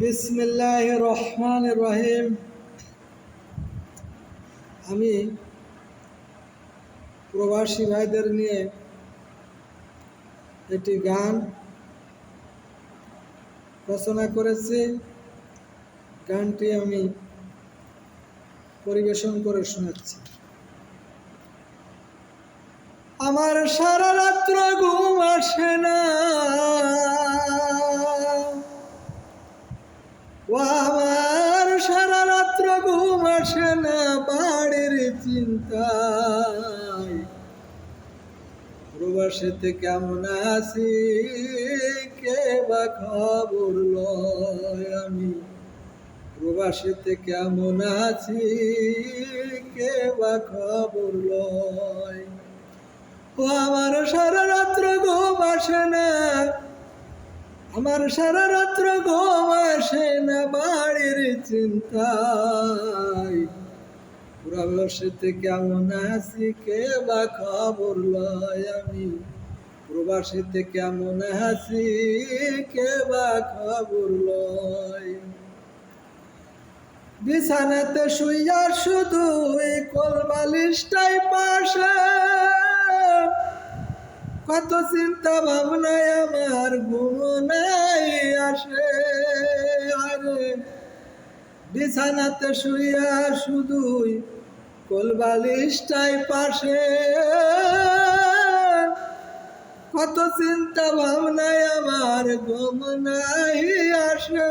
বিসমিল্লাহ রহমান রহিম আমি প্রবাসী ভাইদের নিয়ে একটি গান রচনা করেছি। গানটি আমি পরিবেশন করে শোনাচ্ছি। আমার সারা রাত্র ঘুম প্রবাসেতে কেমন আছি? কে বা খবর লয় আমি? প্রবাসেতে কেমন আছি? কে বা খবর লয়? ও আমার সারা রাত্র ঘুম আসে না। আমার সারা রাত্র ঘুম আসে না বাড়ির চিন্তায়। পুরা বসেতে কেমন আছি, কে বা খবর লয় আমি? প্রবাসীতে কেমন আছি, কে বা খবর লয়? বিছানাতে শুইয়া শুধু এই কোল বালিশটাই পাশে। কত চিন্তা ভাবনায় আমার ঘুম আসে। আরে, বিছানাতে শুইয়া শুধুই কোল বালিশটাই পাশে। কত চিন্তা ভাবনায় আমার ঘুম নাই আসে।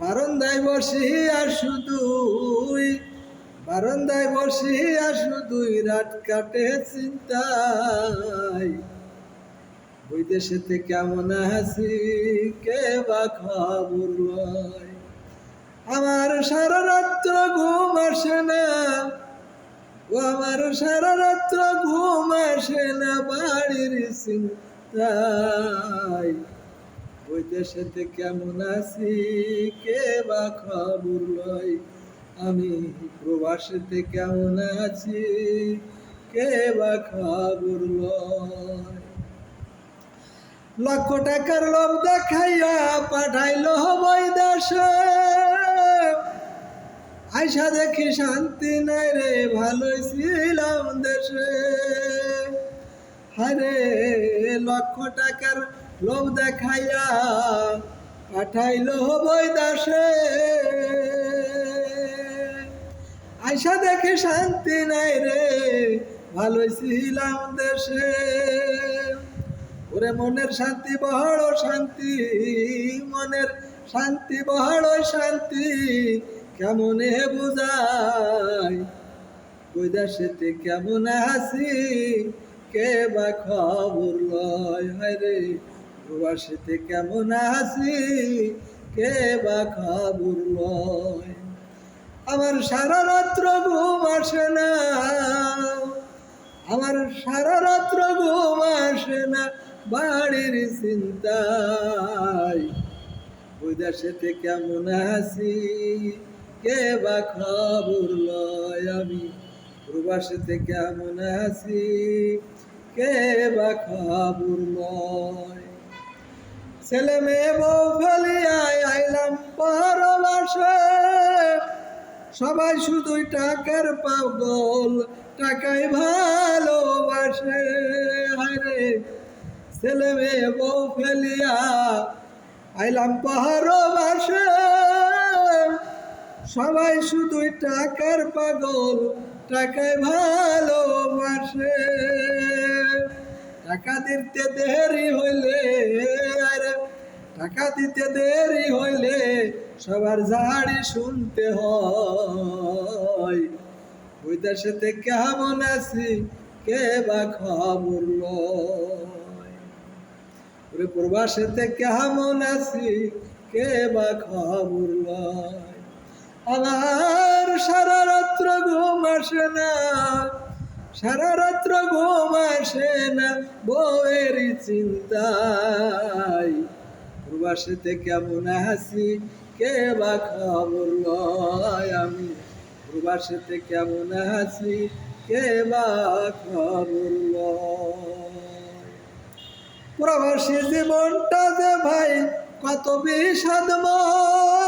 বারান্দায় বসিয়া শুধুই বারান্দায় বসিয়া শুধুই রাত কাটে চিন্তায়। বৈদেশেতে কেমন আছি? কে বা খবর লয়? আমার সারা রাত্র ঘুম আসে না। ও আমার সারা রাত্র ঘুম আসে না বাড়ির ওই বৈদেশেতে কেমন আছি, কে বা খবর লয়? আমি প্রবাসেতে কেমন আছি, কে বা খবর লয়? লক্ষ টাকার লোভ দেখাইয়া পাঠাইল বই দেশে আইসা দেখি শান্তি নাই রে, ভালোই ছিলাম দেশে। হারে লক্ষ টাকার লোভ দেখাইয়া পাঠাইল বই দাসে আইসা দেখে শান্তি নাই রে, ভালোই ছিলাম দেশে। ওরে মনের শান্তি, বড় শান্তি, মনের শান্তি, বড় শান্তি। কেমনে বুঝাই? ওই দেশেতে কেমন আছি? কে বা খবর লয়? হয় রে, প্রবাসীতে কেমন আছি? কে বা খবর লয়? আমার সারা রাত্র ঘুম আসে না। আমার সারা রাত্র ঘুম আসে না বাড়ির চিন্তায়। ওই দেশেতে কেমন আছি? কে বা খবর লয় আমি? প্রবাসীতে কেমন আছি? কে বা খবর লয়? ছেলে মেয়ে বউ ফেলিয়ায় আইলাম পরবাসে। সবাই শুধুই টাকার পাগল, টাকাই ভালোবাসে। হারে ছেলে মেয়ে বউ ফেলিয়া আইলাম পরবাসে। সবাই শুধুই টাকার পাগল, টাকায় ভালোবাসে। টাকা দিতে দেরি হইলে আরে টাকা দিতে দেরি হইলে সবার ঝাড়ি শুনতে হয়। ওই দেশেতে কেমন আছি, কে বা খবর ওরে প্রবাসেতে কেমন আছি, কে বা খবর লয়? আমার সারা রাত্র ঘুম আসে না, সারা রাত্র ঘুম আসে না বউয়ের চিন্তায়। প্রবাসেতে কেমন আছি, কে বা খবর লয় আমি? প্রবাসেতে কেমন আছি, কে বা খবর প্রবাসী জীবনটা যে ভাই, কত বিষাদময়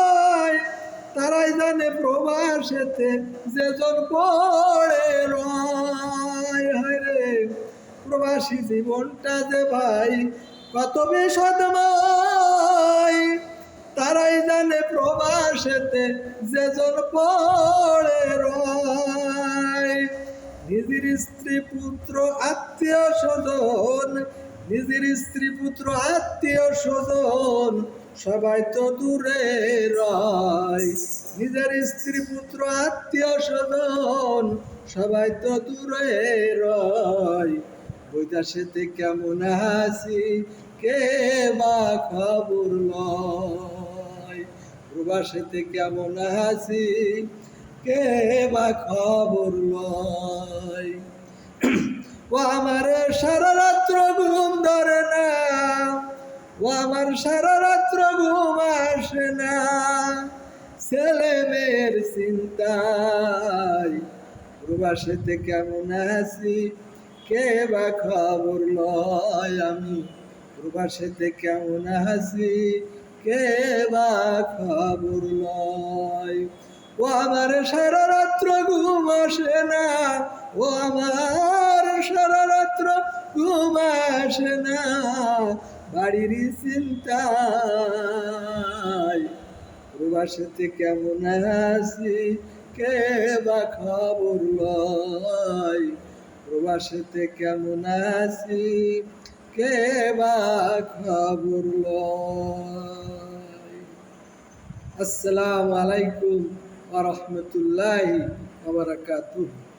তারাই জানে প্রবাসেতে যেজন পড়ে রয়। হায় রে, প্রবাসী জীবনটা যে ভাই, কত বিষাদময় তারাই জানে প্রবাসেতে যেজন পড়ে রয়। নিজের স্ত্রী, পুত্র আত্মীয় স্বজন নিজের স্ত্রী, পুত্র আত্মীয় স্বজন সবাই তো দূরে রয়। নিজের স্ত্রী, পুত্র, আত্মীয়, স্বজন, সবাই তো দূরে রয়। বৈদাসেতে কেমন হাসি কে বা খবর লয়? প্রবাসেতে কেমন হাসি কে বা খবর লয়? ও আমার সারা রাত্র ঘুম ধরে না। ও আমার সারা রাত্র ঘুম আসে না। ছেলে মেয়ের চিন্তায় কেমন আছি? কে বা খবর লয় আমি? প্রবাসেতে কেমন আছি? কে বা খবর লয়? ও আমার সারা রাত্র ঘুম আসে না। ও আমার সারা রাত্র ঘুম আসে না। বাড়ির চিন্তায়। প্রবাসেতে কেমন আছি? কে বা খবর লয়? প্রবাসেতে কেমন আছি? কে বা খবর লয়? আসসালামু আলাইকুম ওয়া রাহমাতুল্লাহি ওয়া বারাকাতুহু।